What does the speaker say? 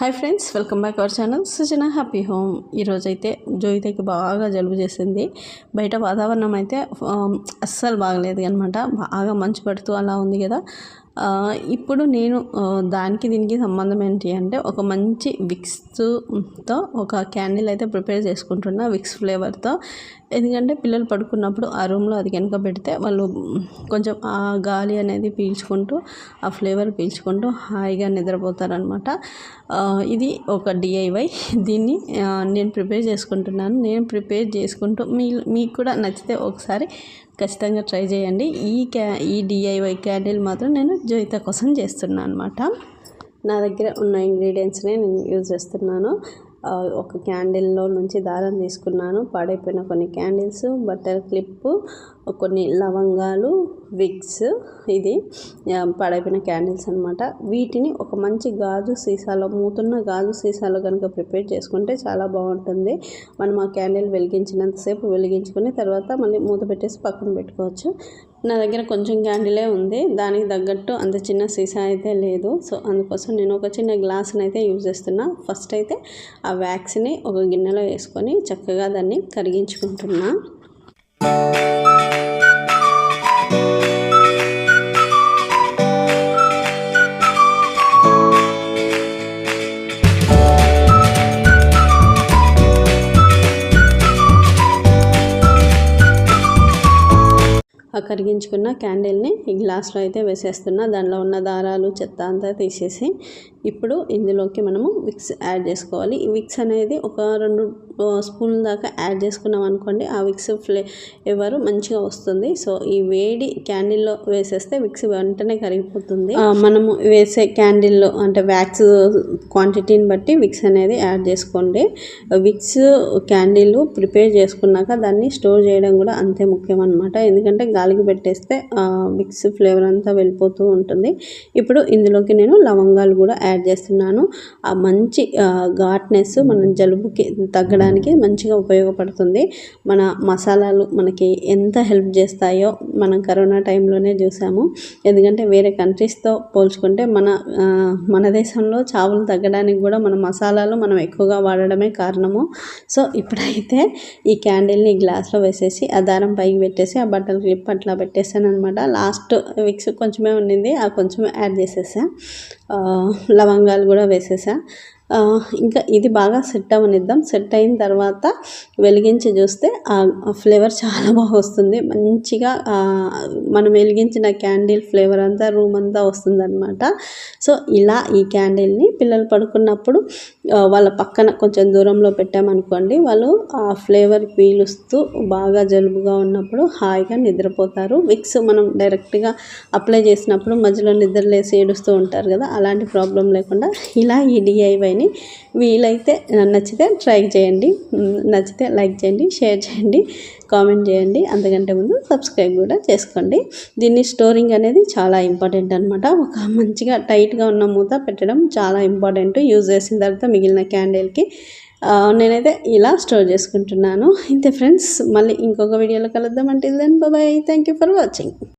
Hi friends welcome back our channel Sujana happy home ఈరోజైతే జోయితకి బాగా జలుబు చేసింది. బయట వాతావరణం అయితే అస్సలు బాగలేదు అనమాట బాగా మంచు పడుతూ అలా ఉంది కదా. ఇప్పుడు నేను దానికి దీనికి సంబంధం ఏంటి అంటే ఒక మంచి విక్స్తో ఒక క్యాండిల్ అయితే ప్రిపేర్ చేసుకుంటున్నా విక్స్ ఫ్లేవర్తో. ఎందుకంటే పిల్లలు పడుకున్నప్పుడు ఆ రూమ్లో అది కనుక పెడితే వాళ్ళు కొంచెం ఆ గాలి అనేది పీల్చుకుంటూ ఆ ఫ్లేవర్ పీల్చుకుంటూ హాయిగా నిద్రపోతారనమాట ఇది ఒక డిఐవై దీన్ని నేను ప్రిపేర్ చేసుకుంటున్నాను. నేను ప్రిపేర్ చేసుకుంటూ మీ మీకు కూడా నచ్చితే ఒకసారి ఖచ్చితంగా ట్రై చేయండి. ఈ క్యా ఈ డిఐవై క్యాండిల్ మాత్రం నేను జోయిత కోసం చేస్తున్నాను అనమాట నా దగ్గర ఉన్న ఇంగ్రీడియంట్స్నే నేను యూజ్ చేస్తున్నాను. ఒక క్యాండిల్లో నుంచి దారం తీసుకున్నాను. పాడైపోయిన కొన్ని క్యాండిల్స్ బట్టర్ క్లిప్పు కొన్ని లవంగాలు విక్స్ ఇది పాడైపోయిన క్యాండిల్స్ అనమాట వీటిని ఒక మంచి గాజు సీసాలో మూతున్న గాజు సీసాలో కనుక ప్రిపేర్ చేసుకుంటే చాలా బాగుంటుంది. మనం ఆ క్యాండిల్ వెలిగించినంతసేపు వెలిగించుకొని తర్వాత మళ్ళీ మూత పెట్టేసి పక్కన పెట్టుకోవచ్చు. నా దగ్గర కొంచెం క్యాండిలే ఉంది. దానికి తగ్గట్టు అంత చిన్న సీసా అయితే లేదు. సో అందుకోసం నేను ఒక చిన్న గ్లాస్ని అయితే యూజ్ చేస్తున్నా. ఫస్ట్ అయితే ఆ వ్యాక్స్ని ఒక గిన్నెలో వేసుకొని చక్కగా దాన్ని కరిగించుకుంటున్నా. కరిగించుకున్న క్యాండిల్ని ఈ గ్లాస్లో అయితే వేసేస్తున్నా. దానిలో ఉన్న దారాలు చెత్త అంతా తీసేసి ఇప్పుడు ఇందులోకి మనము విక్స్ యాడ్ చేసుకోవాలి. ఈ విక్స్ అనేది ఒక రెండు స్పూన్ల దాకా యాడ్ చేసుకున్నాం అనుకోండి ఆ విక్స్ ఫ్లే ఎవరు మంచిగా వస్తుంది. సో ఈ వేడి క్యాండిల్లో వేసేస్తే విక్స్ వెంటనే కరిగిపోతుంది. మనము వేసే క్యాండిల్లో అంటే వ్యాక్స్ క్వాంటిటీని బట్టి విక్స్ అనేది యాడ్ చేసుకోండి. విక్స్ క్యాండిల్ ప్రిపేర్ చేసుకున్నాక దాన్ని స్టోర్ చేయడం కూడా అంతే ముఖ్యం అనమాట ఎందుకంటే గాలికి పెట్టేస్తే మిక్స్ ఫ్లేవర్ అంతా వెళ్ళిపోతూ ఉంటుంది. ఇప్పుడు ఇందులోకి నేను లవంగాలు కూడా యాడ్ చేస్తున్నాను. ఆ మంచి ఘాట్నెస్ మన జలుబుకి తగ్గడానికి మంచిగా ఉపయోగపడుతుంది. మన మసాలాలు మనకి ఎంత హెల్ప్ చేస్తాయో మనం కరోనా టైంలోనే చూసాము. ఎందుకంటే వేరే కంట్రీస్తో పోల్చుకుంటే మన మన దేశంలో చావులు తగ్గడానికి కూడా మన మసాలాలు మనం ఎక్కువగా వాడడమే కారణము. సో ఇప్పుడైతే ఈ క్యాండిల్ని గ్లాస్లో వేసేసి ఆ దారం పైకి పెట్టేసి ఆ బట్టలు క్లిప్ అట్లా పెట్టేసాను అనమాట లాస్ట్ విక్స్ కొంచెమే ఉండింది ఆ కొంచెం యాడ్ చేసేసా. లవంగాలు కూడా వేసేసా. ఇంకా ఇది బాగా సెట్ అవనిద్దాం. సెట్ అయిన తర్వాత వెలిగించి చూస్తే ఆ ఫ్లేవర్ చాలా బాగా వస్తుంది. మంచిగా మనం వెలిగించిన క్యాండిల్ ఫ్లేవర్ అంతా రూమ్ అంతా వస్తుందన్నమాట. సో ఇలా ఈ క్యాండిల్ని పిల్లలు పడుకున్నప్పుడు వాళ్ళ పక్కన కొంచెం దూరంలో పెట్టామనుకోండి వాళ్ళు ఆ ఫ్లేవర్ పీలుస్తూ బాగా జలుబుగా ఉన్నప్పుడు హాయిగా నిద్రపోతారు. విక్స్ మనం డైరెక్ట్గా అప్లై చేసినప్పుడు మధ్యలో నిద్రలేసి ఏడుస్తూ ఉంటారు కదా అలాంటి ప్రాబ్లం లేకుండా ఇలా ఈ డిఐవై ఉంటాయని వీలైతే నచ్చితే ట్రై చేయండి. నచ్చితే లైక్ చేయండి షేర్ చేయండి కామెంట్ చేయండి. అంతకంటే ముందు సబ్స్క్రైబ్ కూడా చేసుకోండి. దీన్ని స్టోరింగ్ అనేది చాలా ఇంపార్టెంట్ అనమాట ఒక మంచిగా టైట్గా ఉన్న మూత పెట్టడం చాలా ఇంపార్టెంట్. యూజ్ చేసిన తర్వాత మిగిలిన క్యాండిల్కి. నేనైతే ఇలా స్టోర్ చేసుకుంటున్నాను. ఇంతే ఫ్రెండ్స్ మళ్ళీ ఇంకొక వీడియోలో కలుద్దాం. అంటే then bye thank you for watching